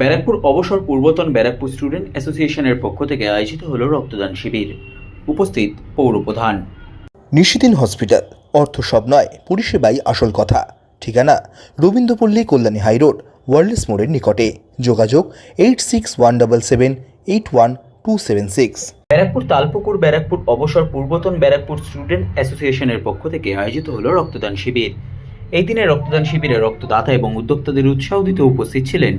ব্যারাকপুর অবসর পূর্বতন ব্যারাকপুর স্টুডেন্ট অ্যাসোসিয়েশনের পক্ষ থেকে আয়োজিত হলো রক্তদান শিবির। উপস্থিত পৌরপ্রধান নিশিদিন হসপিটাল অর্থ সব নয় পরিষেবাই আসল কথা। ঠিকানা রবীন্দ্রপল্লী কল্যাণী হাইরোড ওয়ার্ল্ডস মোড়ের নিকটে। যোগাযোগ eight six one double seven eight one two seven six Barrackpore Talpukur Barrackpore অবসর পূর্বতন ব্যারাকপুর স্টুডেন্ট অ্যাসোসিয়েশনের পক্ষ থেকে আয়োজিত হলো রক্তদান শিবির। এই দিনে রক্তদান শিবিরে রক্তদাতা এবং উদ্যোক্তাদের উৎসাহ দিতে উপস্থিত ছিলেন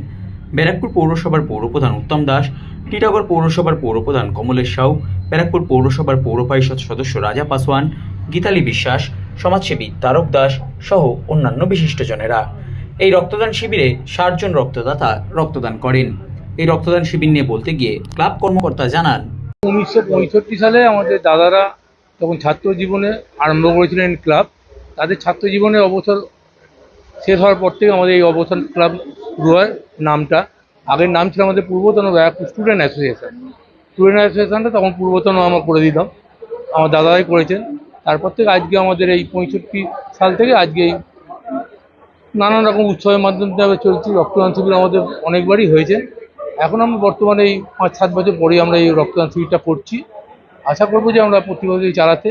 ব্যারাকপুর পৌরসভার পৌরপ্রধান উত্তম দাস, টিটাগড় পৌরসভার পৌরপ্রধান কমলেশ সাউ, ব্যারাকপুর পৌরসভার পৌর পরিষদ সদস্য রাজা পাসওয়ান, গীতালি বিশ্বাস, সমাজসেবী তারক দাস সহ অন্যান্য বিশিষ্টজনেরা। এই রক্তদান শিবিরে ষাট জন রক্তদাতা রক্তদান করেন। এই রক্তদান শিবির নিয়ে বলতে গিয়ে ক্লাব কর্মকর্তা জানান, উনিশশো পঁয়ষট্টি সালে আমাদের দাদারা তখন ছাত্র জীবনে আরম্ভ করেছিলেন ক্লাব। তাদের ছাত্র জীবনে অবসর শেষ হওয়ার পর থেকে আমাদের এই অবসর ক্লাব শুরু হয় নামটা। আগের নাম ছিল আমাদের পূর্বতন ব্যারাকপুর স্টুডেন্ট অ্যাসোসিয়েশন স্টুডেন্ট অ্যাসোসিয়েশনটা তখন পূর্বতন আমরা করে দিতাম। আমার দাদারাই করেছেন। তারপর থেকে আজকে আমাদের এই পঁয়ষট্টি সাল থেকে আজকে এই নানান রকম উৎসবের মাধ্যমে চলছি। রক্তদান শিবির আমাদের অনেকবারই হয়েছে। এখন আমরা বর্তমানে এই পাঁচ, সাত বছর পরেই আমরা এই রক্তদান শিবিরটা করছি। আশা করব যে আমরা প্রতি বছরই চালাতে।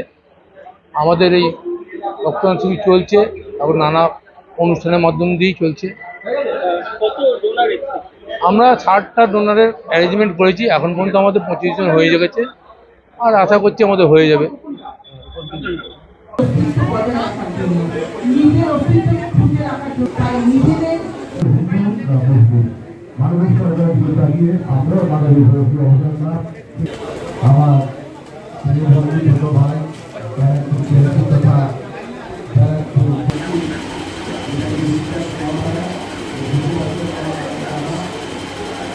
আমাদের এই রক্তদান শিবির চলছে। এবং নানা অনুষ্ঠানের মাধ্যম দিয়েই চলছে। আমরা ষাটটা ডোনারের অ্যারেঞ্জমেন্ট করেছি, এখন পর্যন্ত আমাদের পঁচিশ জন হয়ে গেছে। আর আশা করছি আমাদের হয়ে যাবে। মানবিক সরকারের